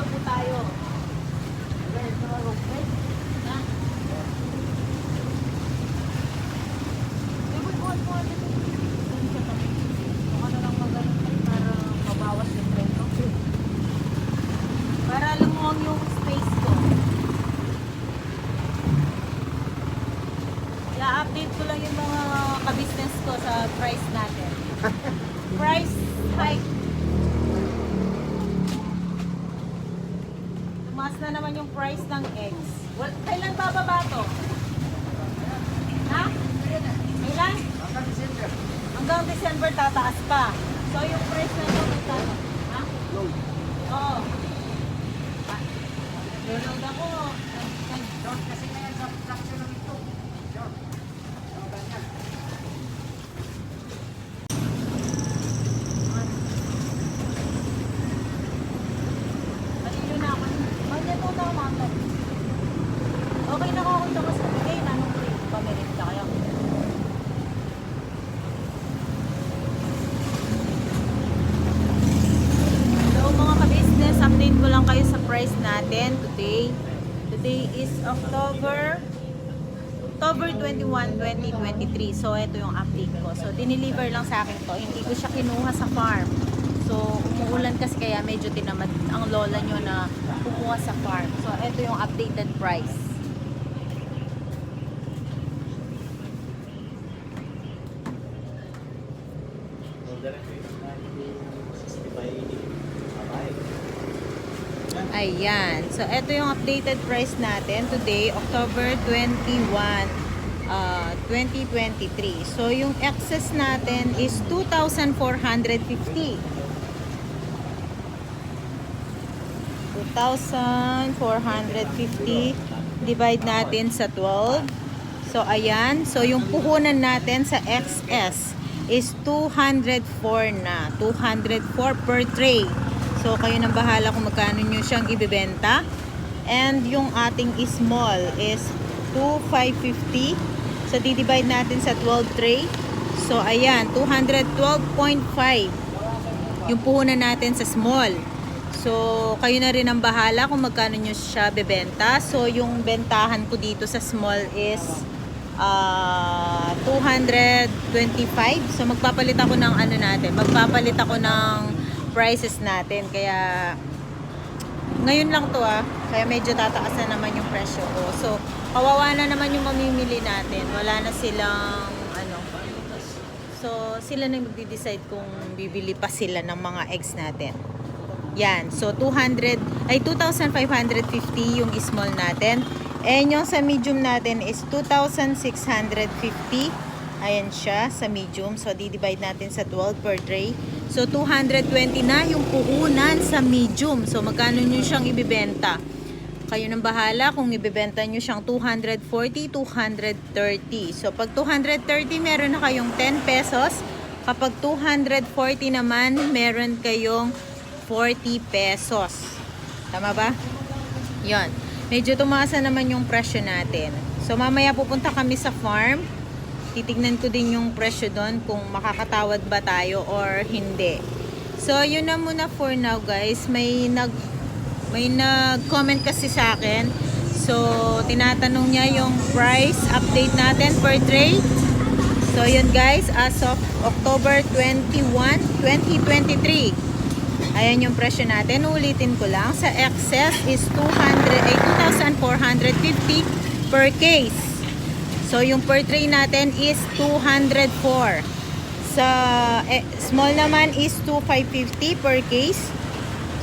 Ka-video po tayo. Para lumuwag yung space ko. I-update ko lang yung mga ka-business ko sa price natin. Na naman yung price ng eggs. Well, kailan bababa to? Ha? Kailan? Hanggang December tataas pa. So yung price na ito, magkano? Ha? Oo. Ah, Reload ako. Kasi ngayon sa fraction ng ito. Yun. Ang ganyan. Malilo na ako. Manya to na umato. Okay na ako kung ito mas kabigay na nung free. Pamirinda kayo. Hello mga ka-business, update ko lang kayo sa price natin today. Today is October October 21, 2023. So, ito yung update ko. So, dineliver lang sa akin to. Hindi ko siya kinuha sa farm. So, umuulan kasi kaya medyo tinamad ang lola nyo na kumuha sa farm. So, ito yung updated price. Ayan. So, ito yung updated price natin today, October 21, uh, 2023. So, yung excess natin is 2,450. 2,450 divide natin sa 12. So, ayan. So, yung puhunan natin sa XS is 204 na. 204 per tray. So, kayo nang bahala kung magkano nyo siyang ibibenta. And yung ating small is 2,550. So, di-divide natin sa 12 tray. So, ayan. 212.5 yung puhunan natin sa small. So, kayo na rin ang bahala kung magkano nyo siya bebenta. So, yung bentahan ko dito sa small is ah 225. So, magpapalit ako ng ano natin. Magpapalit ako ng prices natin. Kaya, ngayon lang to ah. Kaya medyo tataas na naman yung presyo ko. So, kawawa na naman yung mamimili natin. Wala na silang ano. So, sila na magde-decide kung bibili pa sila ng mga eggs natin. Yan. So, 200, ay 2,550 yung small natin. And yung sa medium natin is 2,650. Ayan siya sa medium. So, di-divide natin sa 12 per tray. So, 220 na yung puhunan sa medium. So, magkano nyo siyang ibibenta? Kayo nang bahala kung ibibenta nyo siyang 240, 230. So, pag 230, meron na kayong 10 pesos. Kapag 240 naman, meron kayong 40 pesos. Tama ba? Yon. Medyo tumaas na naman yung presyo natin. So, mamaya pupunta kami sa farm. Titignan ko din yung presyo doon kung makakatawad ba tayo or hindi. So, yun na muna for now guys. May nag may nag-comment kasi sa akin. So, tinatanong niya yung price update natin per tray. So, yun guys, as of October 21, 2023. Ayan yung presyo natin. Ulitin ko lang. Sa excess is 200, ay 2,450 per case. So, yung per tray natin is 204. Sa eh, small naman is 2,550 per case.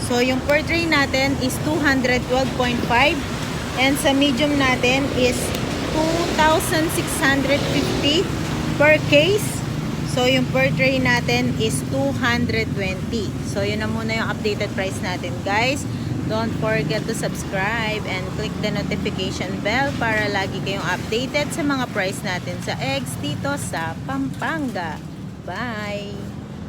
So, yung per tray natin is 212.5. And sa medium natin is 2,650 per case. So, yung per tray natin is 220. So, yun na muna yung updated price natin, guys. Don't forget to subscribe and click the notification bell para lagi kayong updated sa mga price natin sa eggs dito sa Pampanga. Bye!